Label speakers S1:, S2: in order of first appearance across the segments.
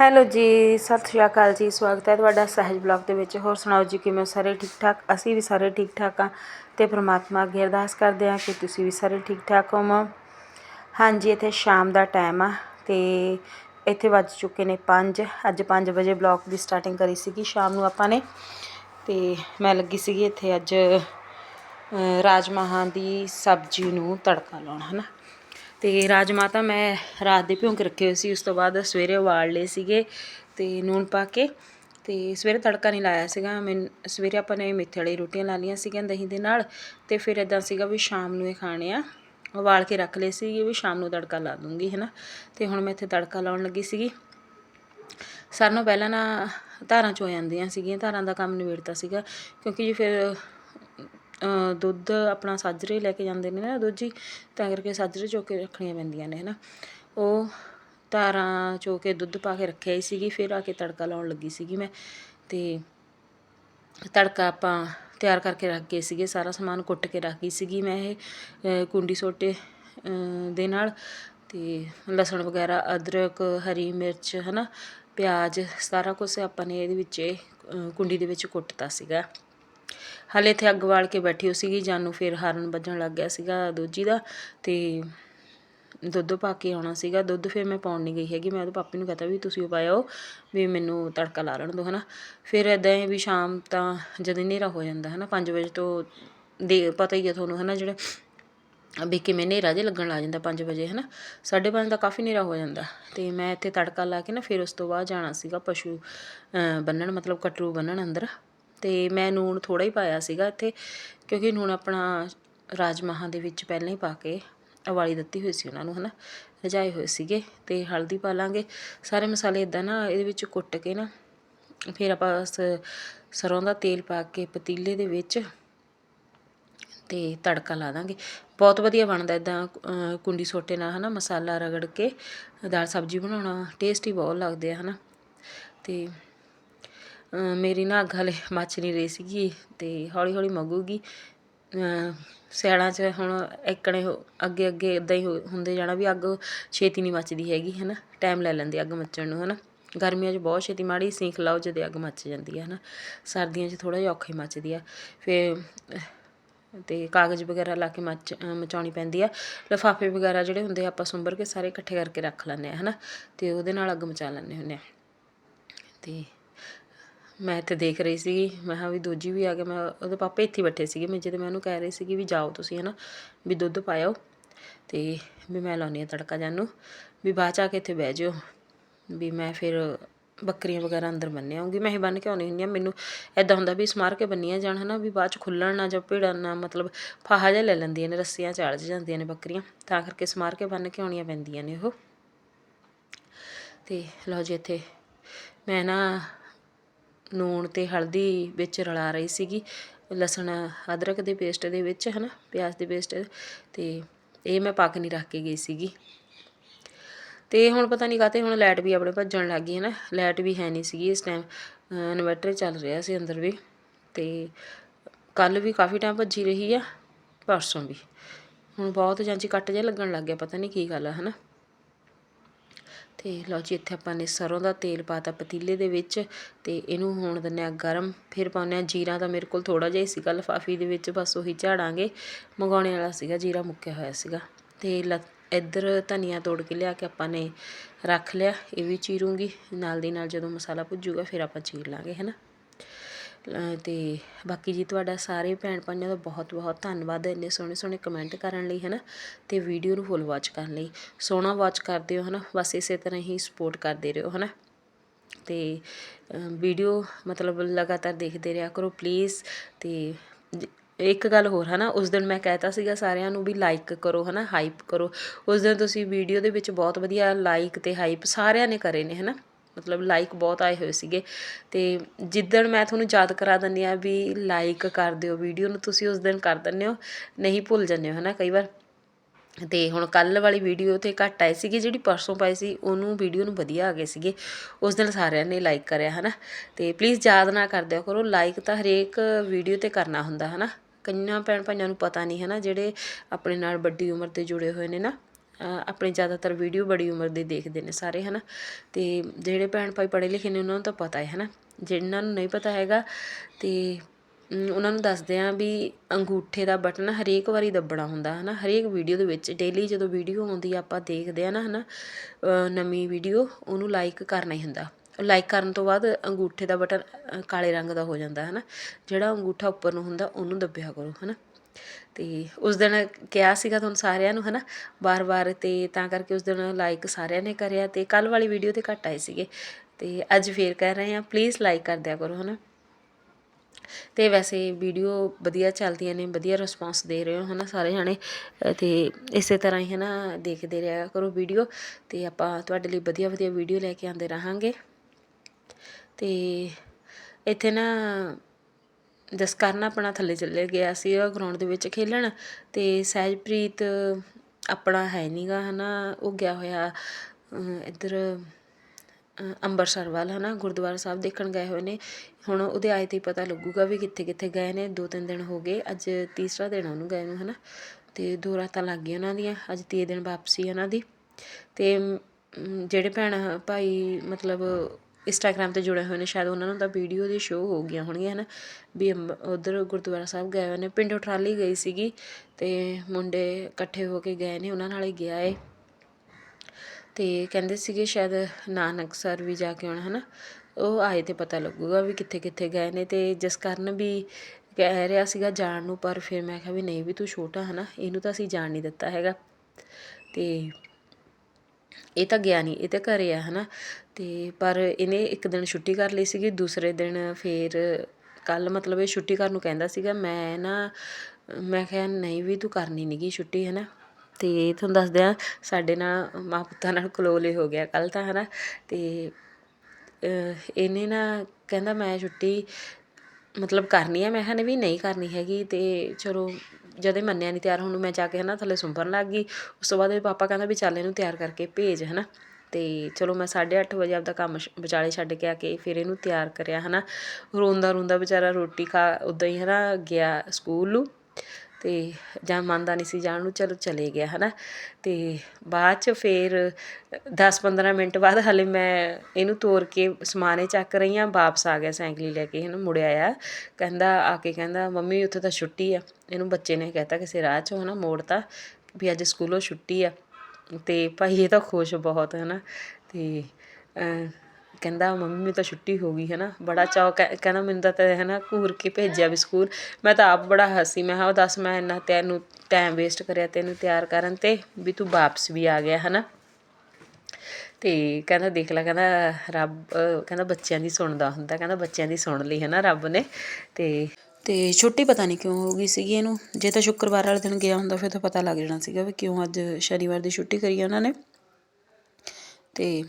S1: Hello ਜੀ, ਸਤਿ ਸ਼੍ਰੀ ਅਕਾਲ ਜੀ, ਸਵਾਗਤ ਹੈ ਤੁਹਾਡਾ ਸਹਿਜ ਬਲੌਗ ਦੇ ਵਿੱਚ। ਹੋਰ ਸੁਣਾਓ ਜੀ, ਕਿਵੇਂ ਸਾਰੇ ਠੀਕ ਠਾਕ ਅਸੀਂ ਵੀ ਸਾਰੇ ਠੀਕ ਠਾਕ ਆ ਤੇ ਪ੍ਰਮਾਤਮਾ ਅੱਗੇ ਅਰਦਾਸ ਕਰਦੇ ਆ ਕਿ ਤੁਸੀਂ ਵੀ ਸਾਰੇ ਠੀਕ ਠਾਕ ਹੋਵੋ। ਹਾਂਜੀ, ਇੱਥੇ ਸ਼ਾਮ ਦਾ ਟਾਈਮ ਆ ਤੇ ਇੱਥੇ ਵੱਜ ਚੁੱਕੇ ਨੇ 5 ਅੱਜ 5 ਵਜੇ ਬਲੌਗ ਦੀ ਸਟਾਰਟਿੰਗ ਕਰੀ ਸੀਗੀ ਸ਼ਾਮ ਨੂੰ ਆਪਾਂ ਨੇ ਤੇ ਮੈਂ ਲੱਗੀ ਸੀਗੀ ਇੱਥੇ ਅੱਜ ਰਾਜਮਾਹਾਂ ਦੀ ਸਬਜ਼ੀ ਨੂੰ ਤੜਕਾ ਲਾਉਣਾ, ਹਨਾ? ਤੇ ਰਾਜਮਾ ਤਾਂ ਮੈਂ ਰਾਤ ਦੇ ਭਿਉਂ ਕੇ ਰੱਖੇ ਹੋਏ ਸੀ, ਉਸ ਤੋਂ ਬਾਅਦ ਸਵੇਰੇ ਉਬਾਲ ਲਏ ਸੀਗੇ ਤੇ ਨੂਨ ਪਾ ਕੇ ਤੇ ਸਵੇਰੇ ਤੜਕਾ ਨਹੀਂ ਲਾਇਆ ਸੀਗਾ ਮੈਂ ਸਵੇਰੇ ਆਪਾਂ ਨੇ ਮੇਥੇ ਵਾਲੀ ਰੋਟੀਆਂ ਲਾ ਲਈਆਂ ਸੀਗੀਆਂ ਦਹੀਂ ਦੇ ਨਾਲ ਤੇ ਫਿਰ ਇਦਾਂ ਸੀਗਾ ਵੀ ਸ਼ਾਮ ਨੂੰ ਇਹ ਖਾਣੇ ਆ, ਉਬਾਲ ਕੇ ਰੱਖ ਲਏ ਸੀਗੇ ਵੀ ਸ਼ਾਮ ਨੂੰ ਤੜਕਾ ਲਾ ਦੂੰਗੀ, ਹੈਨਾ। ਤੇ ਹੁਣ ਮੈਂ ਇੱਥੇ ਤੜਕਾ ਲਾਉਣ ਲੱਗੀ ਸੀਗੀ। ਸਾਰਿਆਂ ਨੂੰ ਪਹਿਲਾਂ ਨਾ ਧਾਰਾਂ ਚੋ ਜਾਂਦੀਆਂ ਸੀਗੀਆਂ, ਧਾਰਾਂ ਦਾ ਕੰਮ ਨਿਬੇੜਤਾ ਸੀਗਾ, ਕਿਉਂਕਿ ਜੀ ਫਿਰ ਦੁੱਧ ਆਪਣਾ ਸਾਜਰੇ ਲੈ ਕੇ ਜਾਂਦੇ ਨੇ ਨਾ ਦੋਜੀ ਤਾਂ ਕਰਕੇ ਸਾਜਰੇ ਚੋ ਕੇ ਰੱਖਣੀਆਂ ਪੈਂਦੀਆਂ ਨੇ ਹੈ ਨਾ ਉਹ ਧਾਰਾਂ ਚੋ ਕੇ ਦੁੱਧ ਪਾ ਕੇ ਰੱਖਿਆ ਹੀ ਸੀਗੀ ਫਿਰ ਆ ਕੇ ਤੜਕਾ ਲਾਉਣ ਲੱਗੀ ਸੀਗੀ ਮੈਂ ਤੇ ਤੜਕਾ ਆਪਾਂ ਤਿਆਰ ਕਰਕੇ ਰੱਖ ਗਏ ਸੀਗੇ ਸਾਰਾ ਸਮਾਨ ਕੁੱਟ ਕੇ ਰੱਖ ਗਈ ਸੀਗੀ ਮੈਂ ਇਹ ਕੁੰਡੀ ਸੋਟੇ ਦੇ ਨਾਲ ਤੇ ਲਸਣ ਵਗੈਰਾ ਅਦਰਕ ਹਰੀ ਮਿਰਚ ਹਨਾ ਪਿਆਜ਼ ਸਾਰਾ ਕੁਝ ਆਪਾਂ ਨੇ ਇਹਦੇ ਵਿੱਚ ਇਹ, ਕੁੰਡੀ ਦੇ ਵਿੱਚ ਕੁੱਟਤਾ ਸੀਗਾ। ਹਲੇ ਇੱਥੇ ਅੱਗ ਬਾਲ ਕੇ ਬੈਠੀ ਹੋ ਸੀਗੀ, ਜਾਨੂੰ ਫਿਰ ਹਾਰਨ ਵੱਜਣ ਲੱਗ ਗਿਆ ਸੀਗਾ ਦੋਜੀ ਦਾ ਤੇ ਦੁੱਧ ਪਾ ਕੇ ਆਉਣਾ ਸੀਗਾ। ਦੁੱਧ ਫਿਰ ਮੈਂ ਪਾਉਣ ਨਹੀਂ ਗਈ ਹੈਗੀ, ਮੈਂ ਉਹਦੇ ਪਾਪੀ ਨੂੰ ਕਹਤਾ ਵੀ ਤੁਸੀਂ ਉਹ ਪਾਇਓ, ਵੀ ਮੈਨੂੰ ਤੜਕਾ ਲਾ ਲੈਣ ਦਿਓ ਹਨਾ। ਫਿਰ ਇਦਾਂ ਹੀ ਵੀ ਸ਼ਾਮ ਤਾਂ ਜਦ ਹਨੇਰਾ ਹੋ ਜਾਂਦਾ, ਹਨਾ 5 ਵਜੇ ਤੋਂ ਦੇ ਪਤਾ ਹੀ ਹੈ ਤੁਹਾਨੂੰ, ਹਨਾ, ਜਿਹੜਾ ਵੀ ਕਿਵੇਂ ਹਨੇਰਾ ਜੇ ਲੱਗਣ ਲੱਗ ਜਾਂਦਾ 5 ਵਜੇ, ਹਨਾ। 5:30 ਦਾ ਕਾਫੀ ਹਨੇਰਾ ਹੋ ਜਾਂਦਾ ਤੇ ਮੈਂ ਇੱਥੇ ਤੜਕਾ ਲਾ ਕੇ ਨਾ ਫਿਰ ਉਸ ਤੋਂ ਬਾਅਦ ਜਾਣਾ ਸੀਗਾ ਪਸ਼ੂ ਬੰਨਣ, ਮਤਲਬ ਕਟਰੂ ਬੰਨਣ ਅੰਦਰ। ਅਤੇ ਮੈਂ ਲੂਣ ਥੋੜ੍ਹਾ ਹੀ ਪਾਇਆ ਸੀਗਾ ਇੱਥੇ ਕਿਉਂਕਿ ਲੂਣ ਆਪਣਾ ਰਾਜਮਾਹਾਂ ਦੇ ਵਿੱਚ ਪਹਿਲਾਂ ਹੀ ਪਾ ਕੇ ਉਬਾਲੀ ਦਿੱਤੀ ਹੋਈ ਸੀ ਉਹਨਾਂ ਨੂੰ ਹੈ ਨਾ ਰਜਾਏ ਹੋਏ ਸੀਗੇ ਅਤੇ ਹਲਦੀ ਪਾ ਲਾਂਗੇ। ਸਾਰੇ ਮਸਾਲੇ ਇੱਦਾਂ ਨਾ ਇਹਦੇ ਵਿੱਚ ਕੁੱਟ ਕੇ ਨਾ ਫਿਰ ਆਪਾਂ ਸ- ਸਰੋਂ ਦਾ ਤੇਲ ਪਾ ਕੇ ਪਤੀਲੇ ਦੇ ਵਿੱਚ ਤੇ ਤੜਕਾ ਲਾ ਦਾਂਗੇ। ਬਹੁਤ ਵਧੀਆ ਬਣਦਾ ਇਦਾਂ ਕੁੰਡੀ ਸੋਟੇ ਨਾਲ ਹਨਾ ਮਸਾਲਾ ਰਗੜ ਕੇ ਦਾਲ ਸਬਜ਼ੀ ਬਣਾਉਣਾ ਟੇਸਟੀ ਬਹੁਤ ਲੱਗਦੇ ਆ ਹਨਾ। ਤੇ ਅ, ਮੇਰੀ ਨਾ ਅੱਗ ਹਲੇ ਮੱਚ ਨਹੀਂ ਰਹੀ ਸੀਗੀ ਤੇ ਹੌਲੀ ਹੌਲੀ ਮੱਗੂਗੀ। ਅ, ਸਿਆਲਾਂ 'ਚ ਹੁਣ ਇੱਕਣੇ ਹੋ- ਅੱਗੇ ਅੱਗੇ ਇਦਾਂ ਹੀ ਹੋ- ਹੁੰਦੇ ਜਾਣਾ ਵੀ ਅੱਗ ਛੇਤੀ ਨਹੀਂ ਮੱਚਦੀ ਹੈਗੀ ਹੈ ਨਾ ਟਾਈਮ ਲੈ ਲੈਂਦੀ ਅੱਗ ਮੱਚਣ ਨੂੰ ਹੈ ਨਾ ਗਰਮੀਆਂ 'ਚ ਬਹੁਤ ਛੇਤੀ ਮਾੜੀ ਸੀਖ ਲਾਓ ਜਦੇ ਅੱਗ ਮੱਚ ਜਾਂਦੀ ਹੈ ਹਨਾ? ਸਰਦੀਆਂ 'ਚ ਥੋੜਾ ਜਿਹਾ ਔਖੀ ਮੱਚਦੀ ਆ। ਫਿਰ ਤੇ ਕਾਗਜ਼ ਵਗੈਰਾ ਲਾ ਕੇ ਮੱਚ ਮਚਾਉਣੀ ਪੈਂਦੀ ਆ। ਲਿਫਾਫੇ ਵਗੈਰਾ ਜਿਹੜੇ ਹੁੰਦੇ ਆ ਆਪਾਂ ਸੁੰਬਰ ਕੇ ਸਾਰੇ ਇਕੱਠੇ ਕਰਕੇ ਰੱਖ ਲੈਂਦੇ ਆ ਹਨਾ? ਤੇ ਉਹਦੇ ਨਾਲ ਅੱਗ ਮਚਾ ਲੈਂਦੇ ਹੁੰਦੇ ਆ। ਤੇ ਮੈਂ ਇੱਥੇ ਦੇਖ ਰਹੀ ਸੀਗੀ, ਮੈਂ ਕਿਹਾ ਵੀ ਦੋਜੀ ਵੀ ਆ ਗਿਆ ਮੈਂ ਉਹਦੇ ਪਾਪਾ ਇੱਥੇ ਬੈਠੇ ਸੀਗੇ, ਮੈਂ ਜਦੋਂ ਮੈਂ ਉਹਨੂੰ ਕਹਿ ਰਹੀ ਸੀਗੀ ਵੀ ਜਾਓ ਤੁਸੀਂ ਹਨਾ, ਵੀ ਦੁੱਧ ਪਾਇਓ ਤੇ ਵੀ ਮੈਂ ਲਾਉਣੀ ਆ ਤੜਕਾ ਜਾਨੂੰ, ਵੀ ਬਾਅਦ ਚ ਆ ਕੇ ਇੱਥੇ ਬਹਿ ਜਿਓ, ਵੀ ਮੈਂ ਫਿਰ ਬੱਕਰੀਆਂ ਵਗੈਰਾ ਅੰਦਰ ਬੰਨ੍ਹ ਆਉਂਗੀ ਮੈਂ ਹੀ ਬੰਨ੍ਹ ਕੇ ਆਉਣੀ ਹੁੰਦੀ ਆ ਮੈਨੂੰ ਐਦਾਂ ਹੁੰਦਾ ਵੀ ਸਮਾਰ ਕੇ ਬੰਨੀਆਂ ਜਾਣ ਹਨਾ, ਵੀ ਬਾਅਦ ਚ ਖੁੱਲਣ ਨਾ ਜਾਂ ਭਿੜਨ ਨਾ, ਮਤਲਬ ਫਾਹਾ ਜਿਹਾ ਲੈ ਲੈਂਦੀਆਂ ਨੇ, ਰੱਸੀਆਂ ਚਾਲ ਜਾਂਦੀਆਂ ਨੇ ਬੱਕਰੀਆਂ, ਤਾਂ ਕਰਕੇ ਸਮਾਰ ਕੇ ਬੰਨ੍ਹ ਕੇ ਆਉਣੀਆਂ ਪੈਂਦੀਆਂ ਨੇ ਉਹ। ਤੇ ਲਓ ਜੀ ਇੱਥੇ ਮੈਂ ਨਾ ਲੂਣ ਅਤੇ ਹਲਦੀ ਵਿੱਚ ਰਲਾ ਰਹੀ ਸੀਗੀ, ਲਸਣ, ਅਦਰਕ ਦੇ ਪੇਸਟ ਦੇ ਵਿੱਚ ਹੈ ਨਾ ਪਿਆਜ਼ ਦੇ ਪੇਸਟ ਅਤੇ ਇਹ ਮੈਂ ਪਾ ਕੇ ਨਹੀਂ ਰੱਖ ਕੇ ਗਈ ਸੀਗੀ। ਤੇ ਹੁਣ ਪਤਾ ਨਹੀਂ ਕਾਤੇ ਹੁਣ ਲਾਈਟ ਵੀ ਆਪਣੇ ਭੱਜਣ ਲੱਗ ਗਈ ਹੈ ਨਾ ਲਾਈਟ ਵੀ ਹੈ ਨਹੀਂ ਸੀਗੀ ਇਸ ਟਾਈਮ ਇਨਵਰਟਰ ਚੱਲ ਰਿਹਾ ਸੀ ਅੰਦਰ ਵੀ ਤੇ ਕੱਲ ਵੀ ਕਾਫੀ ਟਾਈਮ ਭੱਜੀ ਰਹੀ ਆ, ਪਰਸੋਂ ਵੀ। ਹੁਣ ਬਹੁਤ ਜਾਂਚੀ ਕੱਟ ਜਿਹਾ ਲੱਗਣ ਲੱਗ ਗਿਆ, ਪਤਾ ਨਹੀਂ ਕੀ ਗੱਲ ਆ, ਹਨਾ। ਅਤੇ ਲਓ ਜੀ, ਇੱਥੇ ਆਪਾਂ ਨੇ ਸਰ੍ਹੋਂ ਦਾ ਤੇਲ ਪਾਤਾ ਪਤੀਲੇ ਦੇ ਵਿੱਚ ਅਤੇ ਇਹਨੂੰ ਹੋਣ ਦਿੰਦੇ ਆ ਗਰਮ। ਫਿਰ ਪਾਉਂਦੇ ਆ ਜੀਰਾ ਤਾਂ ਮੇਰੇ ਕੋਲ ਥੋੜ੍ਹਾ ਜਿਹਾ ਹੀ ਸੀਗਾ, ਲਿਫਾਫੀ ਦੇ ਵਿੱਚ ਬਸ ਉਹੀ ਝਾੜਾਂਗੇ। ਮੰਗਾਉਣੇ ਵਾਲਾ ਸੀਗਾ, ਜੀਰਾ ਮੁੱਕਿਆ ਹੋਇਆ ਸੀਗਾ। ਅਤੇ ਲ- ਇੱਧਰ ਧਨੀਆ ਤੋੜ ਕੇ ਲਿਆ ਕੇ ਆਪਾਂ ਨੇ ਰੱਖ ਲਿਆ, ਇਹ ਵੀ ਚੀਰੂੰਗੀ। ਨਾਲ ਦੀ ਨਾਲ ਜਦੋਂ ਮਸਾਲਾ ਭੁੱਜੂਗਾ, ਫਿਰ ਆਪਾਂ ਚੀਰ ਲਾਂਗੇ, ਹੈ ਨਾ? ਅਤੇ ਬਾਕੀ ਜੀ ਤੁਹਾਡਾ ਸਾਰੇ ਭੈਣ ਭਾਈਆਂ ਦਾ ਬਹੁਤ ਬਹੁਤ ਧੰਨਵਾਦ ਇੰਨੇ ਸੋਹਣੇ ਸੋਹਣੇ ਕਮੈਂਟ ਕਰਨ ਲਈ ਹੈ ਨਾ ਅਤੇ ਵੀਡੀਓ ਨੂੰ ਫੁੱਲ ਵਾਚ ਕਰਨ ਲਈ। ਸੋਹਣਾ ਵਾਚ ਕਰਦੇ ਹੋ ਹੈ ਨਾ ਬਸ ਇਸੇ ਤਰ੍ਹਾਂ ਹੀ ਸਪੋਰਟ ਕਰਦੇ ਰਹੋ ਹੈ ਨਾ ਤੇ ਵੀਡੀਓ ਮਤਲਬ ਲਗਾਤਾਰ ਦੇਖਦੇ ਰਿਹਾ ਕਰੋ ਪਲੀਜ਼ ਤੇ ਇੱਕ ਗੱਲ ਹੋਰ ਹੈ ਨਾ ਉਸ ਦਿਨ ਮੈਂ ਕਹਿਤਾ ਸੀਗਾ ਸਾਰਿਆਂ ਨੂੰ ਵੀ ਲਾਈਕ ਕਰੋ ਹੈ ਨਾ ਹਾਈਪ ਕਰੋ। ਉਸ ਦਿਨ ਤੁਸੀਂ ਵੀਡੀਓ ਦੇ ਵਿੱਚ ਬਹੁਤ ਵਧੀਆ ਲਾਈਕ ਤੇ ਹਾਈਪ ਸਾਰਿਆਂ ਨੇ ਕਰੇ ਨੇ ਹੈ ਨਾ ਮਤਲਬ ਲਾਈਕ ਬਹੁਤ ਆਏ ਹੋਏ ਸੀਗੇ। ਤੇ ਜਿੱਦਣ ਮੈਂ ਤੁਹਾਨੂੰ ਯਾਦ ਕਰਾ ਦਿੰਦੀ ਆ ਵੀ ਲਾਈਕ ਕਰ ਦਿਓ ਵੀਡੀਓ ਨੂੰ, ਤੁਸੀਂ ਉਸ ਦਿਨ ਕਰ ਦਿੰਦੇ ਹੋ। ਨਹੀਂ ਭੁੱਲ ਜਾਂਦੇ ਹੋ ਹੈ ਨਾ ਕਈ ਵਾਰ। ਤੇ ਹੁਣ ਕੱਲ ਵਾਲੀ ਵੀਡੀਓ ਤੇ ਘੱਟ ਆਏ ਸੀਗੇ, ਜਿਹੜੀ ਪਰਸੋਂ ਪਾਈ ਸੀ, ਉਹਨੂੰ ਵੀਡੀਓ ਨੂੰ ਵਧੀਆ ਆ ਗਏ ਸੀਗੇ। ਉਸ ਦਿਨ ਸਾਰਿਆਂ ਨੇ ਲਾਈਕ ਕਰਿਆ, ਹਨਾ। ਤੇ ਪਲੀਜ਼ ਯਾਦ ਨਾ ਕਰ ਦਿਓ ਕਰੋ ਲਾਈਕ ਤਾਂ ਹਰੇਕ ਵੀਡੀਓ ਤੇ ਕਰਨਾ ਹੁੰਦਾ, ਹਨਾ। ਕਈਆਂ ਭੈਣ ਭਾਈਆਂ ਨੂੰ ਪਤਾ ਨਹੀਂ ਹੈ ਨਾ ਜਿਹੜੇ ਆਪਣੇ ਨਾਲ ਵੱਡੀ ਉਮਰ 'ਤੇ ਜੁੜੇ ਹੋਏ ਨੇ ਨਾ। ਆਪਣੇ ਜ਼ਿਆਦਾਤਰ ਵੀਡੀਓ ਬੜੀ ਉਮਰ ਦੇ ਦੇਖਦੇ ਨੇ ਸਾਰੇ ਹਨਾ? ਤੇ ਜਿਹੜੇ ਭੈਣ ਭਾਈ ਪੜ੍ਹੇ ਲਿਖੇ ਨੇ ਉਹਨਾਂ ਨੂੰ ਤਾਂ ਪਤਾ ਹੈ ਹਨਾ? ਜਿਹਨਾਂ ਨੂੰ ਨਹੀਂ ਪਤਾ ਹੈਗਾ ਤੇ ਉਹਨਾਂ ਨੂੰ ਦੱਸਦੇ ਆ ਵੀ ਅੰਗੂਠੇ ਦਾ ਬਟਨ ਹਰੇਕ ਵਾਰੀ ਦੱਬਣਾ ਹੁੰਦਾ ਹਨਾ? ਹਰੇਕ ਵੀਡੀਓ ਦੇ ਵਿੱਚ ਡੇਲੀ ਜਦੋਂ ਵੀਡੀਓ ਆਉਂਦੀ ਆ ਆਪਾਂ ਦੇਖਦੇ ਆ ਨਾ ਹਨਾ? ਅ, ਨਵੀਂ ਵੀਡੀਓ ਉਹਨੂੰ ਲਾਈਕ ਕਰਨਾ ਹੀ ਹੁੰਦਾ। ਲਾਈਕ ਕਰਨ ਤੋਂ ਬਾਅਦ ਅੰਗੂਠੇ ਦਾ ਬਟਨ ਕਾਲੇ ਰੰਗ ਦਾ ਹੋ ਜਾਂਦਾ ਹਨਾ? ਜਿਹੜਾ ਅੰਗੂਠਾ ਉੱਪਰ ਨੂੰ ਹੁੰਦਾ ਉਹਨੂੰ ਦੱਬਿਆ ਕਰੋ ਹਨਾ? ਤੇ ਉਸ ਦਿਨ ਕਿਹਾ ਸੀਗਾ ਤੁਹਾਨੂੰ ਸਾਰਿਆਂ ਨੂੰ ਹਨਾ? ਬਾਰ-ਬਾਰ ਤੇ ਤਾਂ ਕਰਕੇ ਉਸ ਦਿਨ ਲਾਈਕ ਸਾਰਿਆਂ ਨੇ ਕਰਿਆ ਤੇ ਕੱਲ ਵਾਲੀ ਵੀਡੀਓ ਤੇ ਘੱਟ ਆਏ ਸੀਗੇ। ਤੇ ਅੱਜ ਫੇਰ ਕਹਿ ਰਹੇ ਆ ਪਲੀਜ਼ ਲਾਈਕ ਕਰ ਦਿਆ ਕਰੋ ਹਨਾ? ਤੇ ਵੈਸੇ ਵੀਡੀਓ ਵਧੀਆ ਚੱਲਦੀਆਂ ਨੇ ਵਧੀਆ ਰਿਸਪੌਂਸ ਦੇ ਰਹੇ ਹੋ ਹਨਾ ਸਾਰੇ ਜਾਣੇ? ਅ, ਤੇ ਇਸੇ ਤਰ੍ਹਾਂ ਹੀ ਹਨਾ ਦੇਖਦੇ ਰਿਹਾ ਕਰੋ ਵੀਡੀਓ ਤੇ ਆਪਾਂ ਤੁਹਾਡੇ ਲਈ ਵਧੀਆ ਵਧੀਆ ਵੀਡੀਓ ਲੈ ਕੇ ਆਉਂਦੇ ਰਹਾਂਗੇ। ਤੇ ਇੱਥੇ ਨਾ ਜਸਕਰਨ ਆਪਣਾ ਥੱਲੇ ਚੱਲੇ ਗਿਆ ਸੀ ਗਰਾਊਂਡ ਦੇ ਵਿੱਚ ਖੇਲਣ ਅਤੇ ਸਹਿਜਪ੍ਰੀਤ ਆਪਣਾ ਹੈ ਨੀਗਾ ਹੈ ਨਾ ਉਹ ਗਿਆ ਹੋਇਆ ਇੱਧਰ ਅ, ਅੰਮ੍ਰਿਤਸਰ ਵੱਲ ਨਾ ਗੁਰਦੁਆਰਾ ਸਾਹਿਬ ਦੇਖਣ ਗਏ ਹੋਏ ਨੇ। ਹੁਣ ਉਹਦੇ ਆਏ ਤੇ ਹੀ ਪਤਾ ਲੱਗੂਗਾ ਵੀ ਕਿੱਥੇ ਕਿੱਥੇ ਗਏ ਨੇ ਦੋ ਤਿੰਨ ਦਿਨ ਹੋ ਗਏ ਅੱਜ ਤੀਸਰਾ ਦਿਨ ਉਹਨੂੰ ਗਏ ਨੂੰ ਹੈ ਨਾ ਅਤੇ ਦੋ ਰਾਤਾਂ ਲੱਗ ਗਈਆਂ ਉਹਨਾਂ ਦੀਆਂ ਅੱਜ ਤੀਏ ਦਿਨ ਵਾਪਸੀ ਉਹਨਾਂ ਦੀ। ਅਤੇ ਜਿਹੜੇ ਭੈਣ ਭਾਈ ਮਤਲਬ ਇੰਸਟਾਗ੍ਰਾਮ ਤੇ ਜੁੜੇ ਹੋਏ ਨੇ, ਸ਼ਾਇਦ ਉਹਨਾਂ ਨੂੰ ਤਾਂ ਵੀਡੀਓ ਦੀ ਸ਼ੋਅ ਹੋ ਗਈਆਂ ਹੋਣਗੀਆਂ ਹੈ ਨਾ ਵੀ ਉੱਧਰ ਗੁਰਦੁਆਰਾ ਸਾਹਿਬ ਗਏ ਹੋਏ ਨੇ, ਪਿੰਡੋਂ ਟਰਾਲੀ ਗਈ ਸੀਗੀ ਅਤੇ ਮੁੰਡੇ ਇਕੱਠੇ ਹੋ ਕੇ ਗਏ ਨੇ, ਉਹਨਾਂ ਨਾਲ ਹੀ ਗਿਆ ਏ। ਅਤੇ ਕਹਿੰਦੇ ਸੀਗੇ ਸ਼ਾਇਦ ਨਾਨਕਸਰ ਵੀ ਜਾ ਕੇ ਆਉਣਾ ਹੈ ਨਾ ਉਹ ਆਏ ਤੇ ਪਤਾ ਲੱਗੂਗਾ ਵੀ ਕਿੱਥੇ ਕਿੱਥੇ ਗਏ ਨੇ, ਤੇ ਜਿਸ ਕਾਰਨ ਵੀ ਕਹਿ ਰਿਹਾ ਸੀਗਾ ਜਾਣ ਨੂੰ, ਪਰ ਫਿਰ ਮੈਂ ਕਿਹਾ ਵੀ ਨਹੀਂ ਵੀ ਤੂੰ ਛੋਟਾ ਹੈ ਨਾ ਇਹਨੂੰ ਤਾਂ ਅਸੀਂ ਜਾਣ ਨਹੀਂ ਦਿੱਤਾ ਹੈਗਾ। ਤੇ ਇਹ ਤਾਂ ਗਿਆ ਨਹੀਂ ਇਹ ਤਾਂ ਘਰੇ ਆ ਹੈ ਨਾ ਅਤੇ ਪਰ ਇਹਨੇ ਇੱਕ ਦਿਨ ਛੁੱਟੀ ਕਰ ਲਈ ਸੀਗੀ, ਦੂਸਰੇ ਦਿਨ ਫਿਰ ਕੱਲ੍ਹ ਮਤਲਬ ਇਹ ਛੁੱਟੀ ਕਰਨ ਨੂੰ ਕਹਿੰਦਾ ਸੀਗਾ, ਮੈਂ ਨਾ, ਮੈਂ ਕਿਹਾ ਨਹੀਂ ਵੀ ਤੂੰ ਕਰਨੀ ਨਹੀਂਗੀ ਛੁੱਟੀ ਹੈ ਨਾ ਅਤੇ ਤੁਹਾਨੂੰ ਦੱਸਦੇ ਆ, ਸਾਡੇ ਨਾਲ ਮਾਂ ਪੁੱਤਾਂ ਨਾਲ ਕਲੋਲੇ ਹੋ ਗਿਆ ਕੱਲ੍ਹ ਤਾਂ ਹੈ ਨਾ ਅਤੇ ਇਹਨੇ ਨਾ ਕਹਿੰਦਾ ਮੈਂ ਛੁੱਟੀ ਮਤਲਬ ਕਰਨੀ ਆ, ਮੈਂ ਕਿਹਾ ਨਹੀਂ ਵੀ ਨਹੀਂ ਕਰਨੀ ਹੈਗੀ ਅਤੇ ਚਲੋ ਜਦੇ ਮੰਨਿਆ ਨਹੀਂ ਤਿਆਰ, ਹੋਣ ਨੂੰ ਮੈਂ ਜਾ ਕੇ ਹੈ ਨਾ ਥੱਲੇ ਸੁੰਭਣ ਲੱਗ ਗਈ। ਉਸ ਤੋਂ ਬਾਅਦ ਇਹ ਪਾਪਾ ਕਹਿੰਦਾ ਵੀ ਚੱਲ ਇਹਨੂੰ ਤਿਆਰ ਕਰਕੇ ਭੇਜ ਹੈ ਨਾ ਅਤੇ ਚਲੋ ਮੈਂ 8:30 ਵਜੇ ਆਪਦਾ ਕੰਮ ਵਿਚਾਲੇ ਛੱਡ ਕੇ ਆ ਕੇ ਫਿਰ ਇਹਨੂੰ ਤਿਆਰ ਕਰਿਆ ਹੈ ਨਾ ਰੋਂਦਾ ਰੋਂਦਾ ਵਿਚਾਰਾ ਰੋਟੀ ਖਾ ਉੱਦਾਂ ਹੀ ਹੈ ਨਾ ਗਿਆ ਸਕੂਲ ਨੂੰ। ਅਤੇ ਜਾਂ ਮੰਨਦਾ ਨਹੀਂ ਸੀ ਜਾਣ ਨੂੰ, ਚਲੋ ਚਲੇ ਗਿਆ ਹੈ ਨਾ ਅਤੇ ਬਾਅਦ ਚ ਫਿਰ ਦਸ ਪੰਦਰਾਂ ਮਿੰਟ ਬਾਅਦ ਹਾਲੇ ਮੈਂ ਇਹਨੂੰ ਤੋਰ ਕੇ ਸਮਾਨ ਇਹ ਚੱਕ ਰਹੀ ਹਾਂ, ਵਾਪਸ ਆ ਗਿਆ ਸਾਈਕਲ ਲੈ ਕੇ, ਇਹਨੂੰ ਮੁੜਿਆ ਆ ਕਹਿੰਦਾ, ਆ ਕੇ ਕਹਿੰਦਾ, ਮੰਮੀ, ਉੱਥੇ ਤਾਂ ਛੁੱਟੀ ਆ। ਇਹਨੂੰ ਬੱਚੇ ਨੇ ਕਹਿਤਾ ਕਿਸੇ ਰਾਹ ਚੋਂ ਹੈ ਨਾ ਮੋੜਤਾ ਵੀ ਅੱਜ ਸਕੂਲੋਂ ਛੁੱਟੀ ਆ। ਅਤੇ ਭਾਈ ਇਹ ਤਾਂ ਖੁਸ਼ ਬਹੁਤ ਹੈ ਨਾ ਅਤੇ ਕਹਿੰਦਾ ਮੰਮੀ, ਮੈਨੂੰ ਤਾਂ ਛੁੱਟੀ ਹੋ ਗਈ ਹੈ ਨਾ ਬੜਾ ਚਾਅ ਕਹਿ- ਕਹਿੰਦਾ ਮੈਨੂੰ ਤਾਂ ਤੇ ਹੈ ਨਾ ਘੂਰ ਕੇ ਭੇਜਿਆ ਵੀ ਸਕੂਲ। ਮੈਂ ਤਾਂ ਆਪ ਬੜਾ ਹੱਸੀ। ਮੈਂ ਹਾਂ ਦੱਸ, ਮੈਂ ਇੰਨਾ ਤੈਨੂੰ ਟਾਈਮ ਵੇਸਟ ਕਰਿਆ, ਤੈਨੂੰ ਤਿਆਰ ਕਰਨ ਤੇ, ਵੀ ਤੂੰ ਵਾਪਸ ਵੀ ਆ ਗਿਆ ਹੈ ਨਾ ਤੇ ਕਹਿੰਦਾ, ਦੇਖ ਲੈ, ਕਹਿੰਦਾ, ਰੱਬ, ਕਹਿੰਦਾ ਬੱਚਿਆਂ ਦੀ ਸੁਣਦਾ ਹੁੰਦਾ, ਕਹਿੰਦਾ ਬੱਚਿਆਂ ਦੀ ਸੁਣ ਲਈ ਹੈ ਨਾ ਰੱਬ ਨੇ। ਤੇ ਤੇ ਛੁੱਟੀ ਪਤਾ ਨਹੀਂ ਕਿਉਂ ਹੋ ਗਈ ਸੀਗੀ ਇਹਨੂੰ। ਜੇ ਤਾਂ ਸ਼ੁੱਕਰਵਾਰ ਵਾਲੇ ਦਿਨ ਗਿਆ ਹੁੰਦਾ, ਫਿਰ ਤਾਂ ਪਤਾ ਲੱਗ ਜਾਣਾ ਸੀਗਾ ਵੀ ਕਿਉਂ ਅੱਜ ਸ਼ਨੀਵਾਰ ਦੀ ਛੁੱਟੀ ਕਰੀ ਆ ਉਹਨਾਂ ਨੇ। ਅਤੇ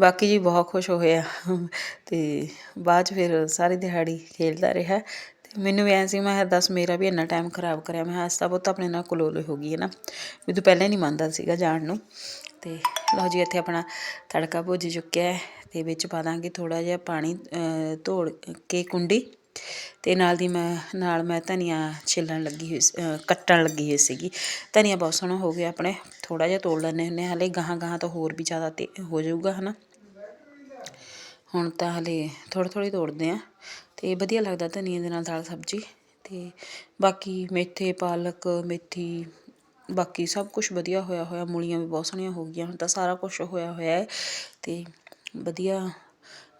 S1: ਬਾਕੀ ਜੀ ਬਹੁਤ ਖੁਸ਼ ਹੋਇਆ ਅਤੇ ਬਾਅਦ ਚ ਫਿਰ ਸਾਰੀ ਦਿਹਾੜੀ ਖੇਲਦਾ ਰਿਹਾ। ਅਤੇ ਮੈਨੂੰ ਵੀ ਐਂ ਸੀ, ਮੈਂ ਕਿਹਾ ਦੱਸ ਮੇਰਾ ਵੀ ਇੰਨਾ ਟਾਈਮ ਖਰਾਬ ਕਰਿਆ। ਮੈਂ ਹੱਸਦਾ ਬਹੁਤ ਆਪਣੇ ਨਾਲ ਕਲੋਲੇ ਹੋ ਗਈ ਹੈ ਨਾ। ਵੀ ਤੂੰ ਪਹਿਲਾਂ ਨਹੀਂ ਮੰਨਦਾ ਸੀਗਾ ਜਾਣ ਨੂੰ। ਅਤੇ ਲਓ ਜੀ ਇੱਥੇ ਆਪਣਾ ਤੜਕਾ ਭੁੱਜ ਚੁੱਕਿਆ ਹੈ। ਤੇ ਵਿੱਚ ਪਾ ਦਾਂਗੇ ਥੋੜ੍ਹਾ ਜਿਹਾ ਪਾਣੀ ਧੋੜ ਕੇ ਕੁੰਡੀ। ਅਤੇ ਨਾਲ ਦੀ ਮੈਂ ਨਾਲ ਮੈਂ ਧਨੀਆ ਛਿੱਲਣ ਲੱਗੀ ਹੋਈ ਸੀ- ਕੱਟਣ ਲੱਗੀ ਹੋਈ ਸੀਗੀ। ਧਨੀਆ ਬਹੁਤ ਸੋਹਣਾ ਹੋ ਗਿਆ ਆਪਣੇ ਥੋੜ੍ਹਾ ਜਿਹਾ ਤੋੜ ਲੈਂਦੇ ਹੁੰਦੇ ਹਾਂ, ਹਲੇ ਗਾਹਾਂ ਗਾਹਾਂ ਤਾਂ ਹੋਰ ਵੀ ਜ਼ਿਆਦਾ ਤੇ ਹੋ ਜਾਊਗਾ ਹੈ ਨਾ ਹੁਣ ਤਾਂ ਹਲੇ ਥੋੜ੍ਹੀ ਥੋੜ੍ਹੀ ਤੋੜਦੇ ਹਾਂ ਅਤੇ ਵਧੀਆ ਲੱਗਦਾ ਧਨੀਏ ਦੇ ਨਾਲ ਦਾਲ ਸਬਜ਼ੀ ਅਤੇ ਬਾਕੀ ਮੇਥੇ ਪਾਲਕ ਮੇਥੀ ਬਾਕੀ ਸਭ ਕੁਝ ਵਧੀਆ ਹੋਇਆ ਹੋਇਆ ਮੂਲੀਆਂ ਵੀ ਬਹੁਤ ਸੋਹਣੀਆਂ ਹੋ ਗਈਆਂ ਹੁਣ ਤਾਂ ਸਾਰਾ ਕੁਝ ਹੋਇਆ ਹੋਇਆ ਹੈ ਅਤੇ ਵਧੀਆ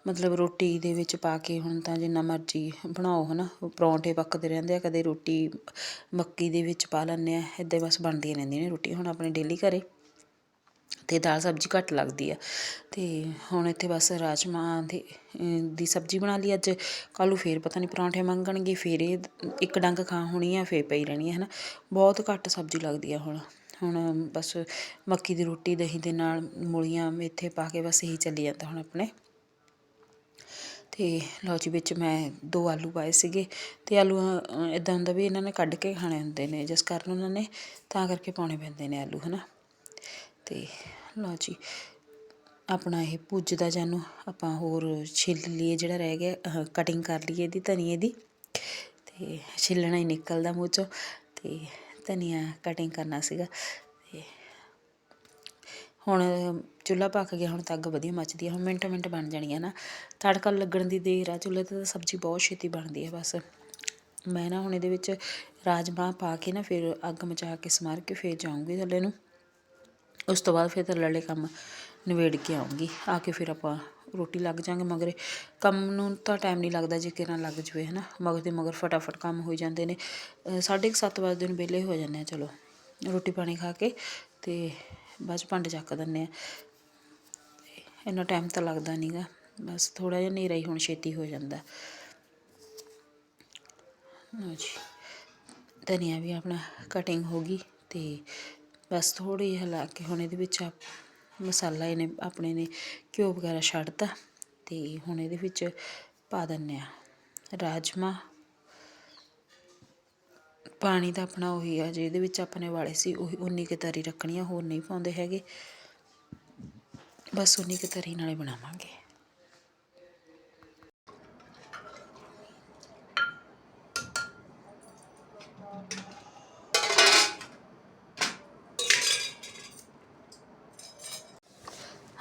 S1: ਮਤਲਬ ਰੋਟੀ ਦੇ ਵਿੱਚ ਪਾ ਕੇ ਹੁਣ ਤਾਂ ਜਿੰਨਾ ਮਰਜ਼ੀ ਬਣਾਓ ਹੈ ਨਾ ਪਰੌਂਠੇ ਪੱਕਦੇ ਰਹਿੰਦੇ ਆ, ਕਦੇ ਰੋਟੀ ਮੱਕੀ ਦੇ ਵਿੱਚ ਪਾ ਲੈਂਦੇ ਹਾਂ ਇੱਦਾਂ ਬਸ ਬਣਦੀਆਂ ਰਹਿੰਦੀਆਂ ਨੇ ਰੋਟੀ ਹੁਣ ਆਪਣੇ ਡੇਲੀ ਘਰੇ ਅਤੇ ਦਾਲ ਸਬਜ਼ੀ ਘੱਟ ਲੱਗਦੀ ਆ। ਅਤੇ ਹੁਣ ਇੱਥੇ ਬਸ ਰਾਜਮਾਂਹ ਦੀ ਦੀ ਸਬਜ਼ੀ ਬਣਾ ਲਈ ਅੱਜ, ਕੱਲ੍ਹ ਨੂੰ ਫੇਰ ਪਤਾ ਨਹੀਂ ਪਰੌਂਠੇ ਮੰਗਣਗੇ, ਫੇਰ ਇਹ ਇੱਕ ਡੰਗ ਖਾ ਹੋਣੀ ਆ, ਫੇਰ ਪਈ ਰਹਿਣੀ ਹੈ ਨਾ ਬਹੁਤ ਘੱਟ ਸਬਜ਼ੀ ਲੱਗਦੀ ਆ ਹੁਣ ਹੁਣ ਬਸ ਮੱਕੀ ਦੀ ਰੋਟੀ, ਦਹੀਂ ਦੇ ਨਾਲ ਮੂਲੀਆਂ ਮੇਥੇ ਪਾ ਕੇ ਬਸ ਇਹੀ ਚੱਲੀ ਜਾਂਦਾ ਹੁਣ ਆਪਣੇ। ਅਤੇ ਲਓ ਜੀ ਵਿੱਚ ਮੈਂ ਦੋ ਆਲੂ ਪਾਏ ਸੀਗੇ ਅਤੇ ਆਲੂ ਇੱਦਾਂ ਹੁੰਦਾ ਵੀ ਇਹਨਾਂ ਨੇ ਕੱਢ ਕੇ ਖਾਣੇ ਹੁੰਦੇ ਨੇ, ਜਿਸ ਕਾਰਨ ਉਹਨਾਂ ਨੇ ਤਾਂ ਕਰਕੇ ਪਾਉਣੇ ਪੈਂਦੇ ਨੇ ਆਲੂ, ਹਨਾ? ਤੇ ਲਓ ਜੀ, ਆਪਣਾ ਇਹ ਭੁੱਜਦਾ ਜਾਨੂੰ ਆਪਾਂ ਹੋਰ ਛਿੱਲ ਲਈਏ ਜਿਹੜਾ ਰਹਿ ਗਿਆ ਕਟਿੰਗ ਕਰ ਲਈਏ ਇਹਦੀ, ਧਨੀਏ ਦੀ। ਤੇ ਛਿੱਲਣਾ ਹੀ ਨਿਕਲਦਾ ਮੂੰਹ ਚੋਂ ਤੇ ਧਨੀਆ ਕਟਿੰਗ ਕਰਨਾ ਸੀਗਾ। ਹੁਣ ਚੁੱਲ੍ਹਾ ਪੱਕ ਗਿਆ ਹੁਣ ਤਾਂ ਅੱਗ ਵਧੀਆ ਮੱਚਦੀ ਆ ਹੁਣ ਮਿੰਟ ਮਿੰਟ ਬਣ ਜਾਣੀ ਆ ਨਾ। ਤੜਕਾ ਲੱਗਣ ਦੀ ਦੇਰ ਆ ਚੁੱਲ੍ਹੇ ਤੇ ਤਾਂ ਸਬਜ਼ੀ ਬਹੁਤ ਛੇਤੀ ਬਣਦੀ ਆ ਬਸ। ਮੈਂ ਨਾ ਹੁਣ ਇਹਦੇ ਵਿੱਚ ਰਾਜਮਾਂਹ ਪਾ ਕੇ ਨਾ ਫਿਰ ਅੱਗ ਮਚਾ ਕੇ ਸਮਾਰ ਕੇ ਫਿਰ ਜਾਊਂਗੀ ਥੱਲੇ ਨੂੰ। ਉਸ ਤੋਂ ਬਾਅਦ ਫਿਰ ਥੱਲੇ ਵਾਲੇ ਕੰਮ ਨਿਬੇੜ ਕੇ ਆਉਂਗੀ ਆ ਕੇ ਫਿਰ ਆਪਾਂ ਰੋਟੀ ਲੱਗ ਜਾਾਂਗੇ ਮਗਰੇ। ਕੰਮ ਨੂੰ ਤਾਂ ਟਾਈਮ ਨਹੀਂ ਲੱਗਦਾ ਜੇ ਕਿਰਾਂ ਲੱਗ ਜਵੇ ਹਨਾ। ਮਗਰ ਦੇ ਮਗਰ ਫਟਾਫਟ ਕੰਮ ਹੋ ਜਾਂਦੇ ਨੇ। ਅ, ਸਾਢੇ ਕੁ ਸੱਤ ਵਜੇ ਦਿਨ ਵਿਹਲੇ ਹੋ ਜਾਂਦੇ ਆ ਚਲੋ। ਰੋਟੀ ਪਾਣੀ ਖਾ ਕੇ ਤੇ ਬਾਅਦ 'ਚ ਭਾਂਡੇ ਚੱਕ ਦਿੰਦੇ ਆ। ਇੰਨਾ ਟਾਈਮ ਤਾਂ ਲੱਗਦਾ ਨਹੀਂਗਾ ਬਸ ਥੋੜਾ ਜਿਹਾ ਹਨੇਰਾ ਹੀ ਹੁਣ ਛੇਤੀ ਹੋ ਜਾਂਦਾ। ਲਓ ਜੀ, ਧਨੀਆ ਵੀ ਆਪਣਾ ਕਟਿੰਗ ਹੋ ਗਈ ਤੇ ਬਸ ਥੋੜੀ ਜਿਹੀ ਹਿਲਾ ਕੇ ਹੁਣ ਇਹਦੇ ਵਿੱਚ ਆ ਮਸਾਲਾ ਇਹਨੇ, ਆਪਣੇ ਨੇ ਘਿਓ ਵਗੈਰਾ ਛੱਡਤਾ ਤੇ ਹੁਣ ਇਹਦੇ ਵਿੱਚ ਪਾ ਦਿੰਨੇ ਆ ਰਾਜਮਾ ਪਾਣੀ ਤਾਂ ਆਪਣਾ ਉਹੀ ਆ, ਜਿਹਦੇ ਵਿੱਚ ਆਪਣੇ ਵਾਲੇ ਸੀ, ਉਹੀ ਉਨੀ ਕੁ ਤਰੀ ਰੱਖਣੀ ਆ, ਹੋਰ ਨਹੀਂ ਪਾਉਂਦੇ ਹੈਗੇ। ਬਸ ਉਨੀ ਕੁ ਤਰੀ ਨਾਲੇ ਬਣਾਵਾਂਗੇ।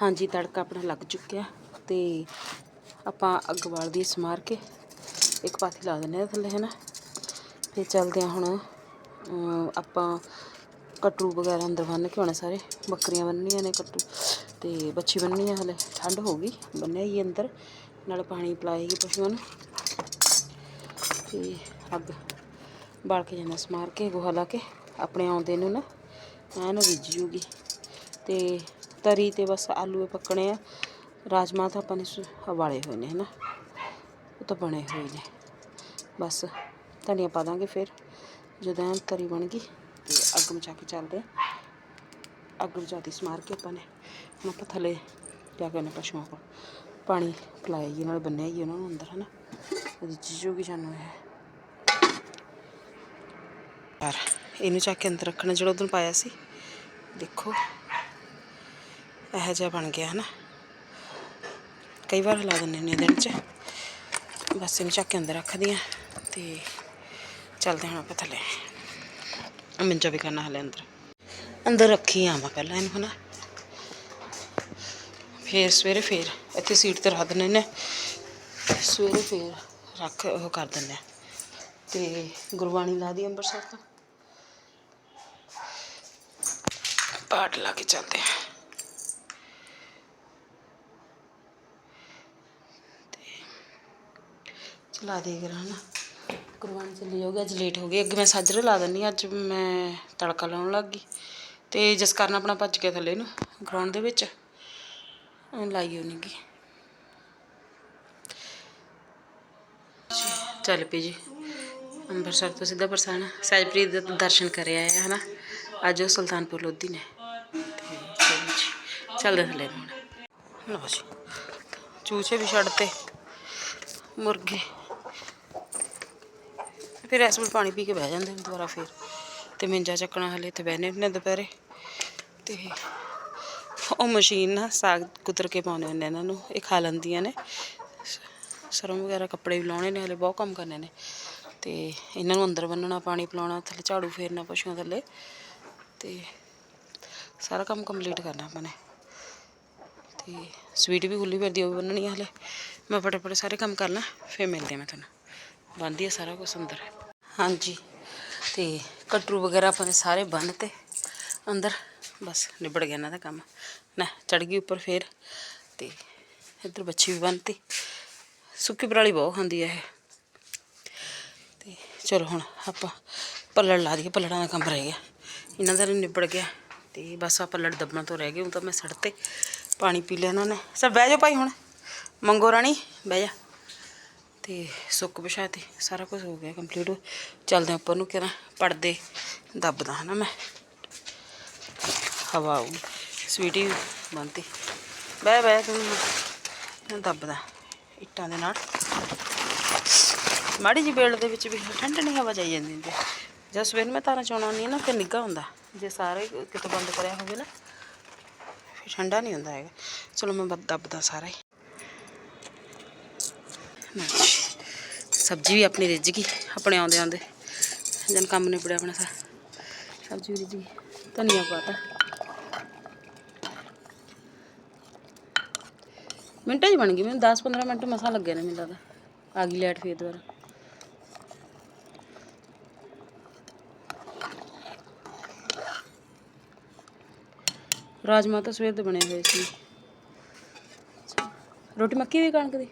S1: ਹਾਂਜੀ, ਤੜਕਾ ਆਪਣਾ ਲੱਗ ਚੁੱਕਿਆ ਤੇ ਆਪਾਂ ਅੱਗ ਬਾਲਦੀ ਸਮਾਰ ਕੇ। ਇੱਕ ਪਾਥੀ ਲਾ ਦਿੰਦੇ ਆ ਥੱਲੇ ਹੈ ਨਾ ਫਿਰ ਚੱਲਦੇ ਆ ਹੁਣ ਆਪਾਂ ਕੱਟੂ ਵਗੈਰਾ ਅੰਦਰ ਬੰਨ੍ਹ ਕੇ ਆਉਣੇ ਸਾਰੇ। ਬੱਕਰੀਆਂ ਬੰਨਣੀਆਂ ਨੇ ਕੱਟੂ। ਤੇ ਬੱਚੀ ਬੰਨਣੀ ਆ ਹਲੇ, ਠੰਡ ਹੋ ਗਈ। ਬੰਨਿਆ ਹੀ ਅੰਦਰ, ਨਾਲ ਪਾਣੀ ਪਿਲਾਏਗੀ ਪਸ਼ੂਆਂ ਨੂੰ। ਤੇ ਅੱਗ ਬਾਲ ਕੇ ਜਾਂਦਾ ਸਮਾਰ ਕੇ, ਗੋਹਾ ਲਾ ਕੇ, ਆਪਣੇ ਆਉਂਦੇ ਨੂੰ ਨਾ, ਐਨ ਰਿੱਝ ਜੂਗੀ। ਤੇ ਤਰੀ ਤੇ ਬਸ ਆਲੂ ਪੱਕਣੇ ਆ। ਰਾਜਮਾ ਤਾਂ ਆਪਾਂ ਨੇ ਸੁ- ਹੋਏ ਨੇ ਹਨਾ। ਉਹ ਤਾਂ ਬਣੇ ਹੋਏ ਨੇ। ਬਸ ਧਨੀਆ ਪਾ ਦਾਂਗੇ ਫਿਰ, ਜਦੋਂ ਐਨ ਤਰੀ ਬਣ ਗਈ ਤੇ ਅੱਗ ਮਚਾ ਕੇ ਚੱਲਦੇ ਆ। ਅੱਗ ਮਚਾਤੀ ਸਮਾਰ ਕੇ ਆਪਾਂ ਨੇ। ਹੁਣ ਆਪਾਂ ਥੱਲੇ ਜਾ ਕੇ ਉਹਨੇ ਪਸ਼ੂਆਂ ਕੋਲ। ਪਾਣੀ ਪਿਲਾਇਆ ਜੀ, ਨਾਲ ਬੰਨਿਆ ਜੀ ਉਹਨਾਂ ਨੂੰ ਅੰਦਰ, ਹਨਾ। ਉਹਦੀ ਚੀਜ਼ੂਗੀ ਜਾਨੂੰ ਇਹ। ਪਰ ਇਹਨੂੰ ਚੱਕ ਕੇ ਅੰਦਰ ਰੱਖਣਾ, ਜਿਹੜਾ ਉਦੋਂ ਪਾਇਆ ਸੀ। ਦੇਖੋ, ਇਹੋ ਜਿਹਾ ਬਣ ਗਿਆ, ਹਨਾ। ਕਈ ਵਾਰ ਹਿਲਾ ਦਿੰਦੇ ਨੇ ਦਿਨ ਚ ਬਸ ਇਹਨੂੰ ਚੱਕ ਕੇ ਅੰਦਰ ਰੱਖਦੀ ਆ ਤੇ ਚੱਲਦੇ ਹਾਂ ਆਪਾਂ ਥੱਲੇ। ਮੰਜਾ ਵੀ ਕਰਨਾ ਹਲੇ ਅੰਦਰ। ਅੰਦਰ ਰੱਖੀ ਆਵਾਂ ਪਹਿਲਾਂ ਇਹਨੂੰ ਹਨਾ। ਫੇਰ ਸਵੇਰੇ ਫੇਰ, ਇੱਥੇ ਸੀਟ ਤੇ ਰੱਖ ਦਿੰਦੇ ਨੇ। ਸਵੇਰੇ ਫੇਰ ਰੱਖ ਉਹ ਕਰ ਦਿੰਦੇ ਤੇ ਗੁਰਬਾਣੀ ਲਾ ਦੀ ਅੰਮ੍ਰਿਤਸਰ ਤੋਂ। ਪਾਠ ਲਾ ਕੇ ਚੱਲਦੇ ਆ ਚਲਾ ਦੇ ਕਰਾਂ ਨਾ ਗੁਰਬਾਣੀ ਚੱਲੀ ਜਾਊਗੀ ਅੱਜ ਲੇਟ ਹੋ ਗਈ ਅੱਗੇ ਮੈਂ ਸਾਜਰੇ ਲਾ ਦਿੰਦੀ ਹਾਂ, ਅੱਜ ਮੈਂ ਤੜਕਾ ਲਾਉਣ ਲੱਗ ਗਈ। ਤੇ ਜਿਸ ਕਾਰਨ ਆਪਣਾ ਭੱਜ ਗਿਆ ਥੱਲੇ ਨੂੰ ਗਰਾਊਂਡ ਦੇ ਵਿੱਚ ਲਾਈ ਹੋਣੀ ਗੀ ਚੱਲ ਪਈ ਜੀ ਅੰਮ੍ਰਿਤਸਰ ਤੋਂ ਸਿੱਧਾ ਬਰਸਾਣਾ ਸਹਿਜਪ੍ਰੀਤ ਦੇ ਦਰਸ਼ਨ ਕਰਿਆ ਹੈ ਹਨਾ? ਅੱਜ ਉਹ ਸੁਲਤਾਨਪੁਰ ਲੋਧੀ ਨੇ। ਚੱਲਦੇ ਥੱਲੇ ਨੂੰ ਹੁਣ। ਲਓ ਜੀ ਚੂਚੇ ਵੀ ਛੱਡਤੇ ਮੁਰਗੇ। ਫਿਰ ਇਸ ਵੇਲੇ ਪਾਣੀ ਪੀ ਕੇ ਬਹਿ ਜਾਂਦੇ ਨੇ ਦੁਬਾਰਾ ਫਿਰ। ਤੇ ਮਿੰਜਾ ਚੱਕਣਾ ਹਲੇ ਤੇ ਬਹਿਨੇ ਨੇ ਦੁਪਹਿਰੇ। ਤੇ ਉਹ ਮਸ਼ੀਨ ਨਾ ਸਾਗ ਕੁਤਰ ਕੇ ਪਾਉਂਦੇ ਹੁੰਦੇ ਇਹਨਾਂ ਨੂੰ, ਇਹ ਖਾ ਲੈਂਦੀਆਂ ਨੇ। ਸ- ਸਰੋਂ ਵਗੈਰਾ ਕੱਪੜੇ ਵੀ ਲਾਉਣੇ ਨੇ, ਹਲੇ ਬਹੁਤ ਕੰਮ ਕਰਨੇ ਨੇ। ਤੇ ਇਹਨਾਂ ਨੂੰ ਅੰਦਰ ਬੰਨਣਾ, ਪਾਣੀ ਪਿਲਾਉਣਾ, ਥੱਲੇ ਝਾੜੂ ਫੇਰਨਾ ਪਸ਼ੂਆਂ ਥੱਲੇ। ਤੇ ਸਾਰਾ ਕੰਮ ਕੰਪਲੀਟ ਕਰਨਾ ਆਪਾਂ ਨੇ। ਤੇ ਸਵੀਟ ਵੀ ਖੁੱਲੀ ਫਿਰਦੀ ਉਹ ਵੀ ਬੰਨਣੀ ਆ ਹਲੇ। ਮੈਂ ਫਟਾਫਟ ਸਾਰੇ ਕੰਮ ਕਰ ਲਾਂ ਫਿਰ ਮਿਲਦੇ ਮੈਂ ਤੁਹਾਨੂੰ। ਬੰਨ੍ਹਦੀ ਆ ਸਾਰਾ ਕੁਝ ਅੰਦਰ। ਹਾਂਜੀ। ਤੇ ਕਟਰੂ ਵਗੈਰਾ ਆਪਾਂ ਨੇ ਸਾਰੇ ਬੰਨ ਤੇ ਅੰਦਰ, ਬਸ ਨਿਬੜ ਗਿਆ ਇਹਨਾਂ ਦਾ ਕੰਮ। ਨਾ ਚੜ ਗਈ ਉੱਪਰ ਫੇਰ। ਤੇ ਇੱਧਰ ਬੱਚੀ ਵੀ ਬੰਨਤੀ ਸੁੱਕੀ ਪਰਾਲੀ ਬਹੁਤ ਹੁੰਦੀ ਹੈ ਇਹ। ਤੇ ਚਲੋ ਹੁਣ ਆਪਾਂ ਪੱਲੜ ਲਾ ਦਈਏ, ਪੱਲੜਾਂ ਦਾ ਕੰਮ ਰਹਿ ਗਿਆ। ਇਹਨਾਂ ਦਾ ਨਿਬੜ ਗਿਆ। ਤੇ ਬਸ ਆ ਪੱਲੜ ਦੱਬਣਾ ਤੋਂ ਰਹਿ ਗਏ। ਹੁਣ ਤਾਂ ਮੈਂ ਸੜ ਤੇ ਪਾਣੀ ਪੀ ਲਿਆ ਇਹਨਾਂ ਨੇ। ਸਭ ਬਹਿ ਜਾਓ ਭਾਈ ਹੁਣ। ਮੰਗੋ ਰਾਣੀ, ਬਹਿ ਜਾ। ਤੇ ਸੁੱਕ ਵਿਛਾਤੀ ਸਾਰਾ ਕੁਝ ਹੋ ਗਿਆ ਕੰਪਲੀਟ ਚੱਲਦੇ ਉੱਪਰ ਨੂੰ ਕਿਹੜਾ ਪੜਦੇ ਦੱਬਦਾ ਹਨਾ ਮੈਂ। ਹਵਾ ਆਊ ਸਵੀਟੀ ਬੰਤੀ ਬਹਿ ਬਹਿ ਤੂੰ। ਦੱਬਦਾ ਇੱਟਾਂ ਦੇ ਨਾਲ। ਮਾੜੀ ਜੀ ਬੇਲ ਦੇ ਵਿੱਚ ਵੀ ਠੰਡ ਨਹੀਂ ਹਵਾ ਜਾਈ ਜਾਂਦੀ ਹੁੰਦੀ। ਜਦ ਸਵੇਰ ਮੈਂ ਤਾਰਾਂ ਚੋਣਾ ਨਹੀਂ ਨਾ, ਫਿਰ ਨਿੱਘਾ ਹੁੰਦਾ। ਜੇ ਸਾਰੇ ਕਿਤੇ ਬੰਦ ਕਰਿਆ ਹੋਵੇ ਨਾ, ਫਿਰ ਠੰਡਾ ਨਹੀਂ ਹੁੰਦਾ ਹੈਗਾ। ਚਲੋ ਮੈਂ ਬ- ਦੱਬਦਾ ਸਾਰਾ ਹੀ। ਲਓ ਸਬਜ਼ੀ ਵੀ ਆਪਣੀ ਰਿੱਝ ਗਈ, ਆਪਣੇ ਆਉਂਦੇ ਆਉਂਦੇ। ਜਨ ਕੰਮ ਨਿਬੜਿਆ ਆਪਣਾ ਸਾਰਾ। ਸਬਜ਼ੀ ਵੀ ਰਿੱਝ ਗਈ, ਧਨੀਆ ਪਾਤਾ। ਮਿੰਟਾਂ 'ਚ ਬਣ ਗਈ, ਮੈਨੂੰ 10-15 ਮਿੰਟ ਮਸਾਂ ਲੱਗੇ ਨੇ, ਮੈਨੂੰ ਲੱਗਦਾ। ਆ ਗਈ ਲੈਟ ਫੇਰ ਦੁਬਾਰਾ। ਰਾਜਮਾ ਤਾਂ ਸਵੇਰ ਦੇ ਬਣੇ ਹੋਏ ਸੀ। ਰੋਟੀ ਮੱਕੀ ਦੀ ਕਣਕ ਦੀ?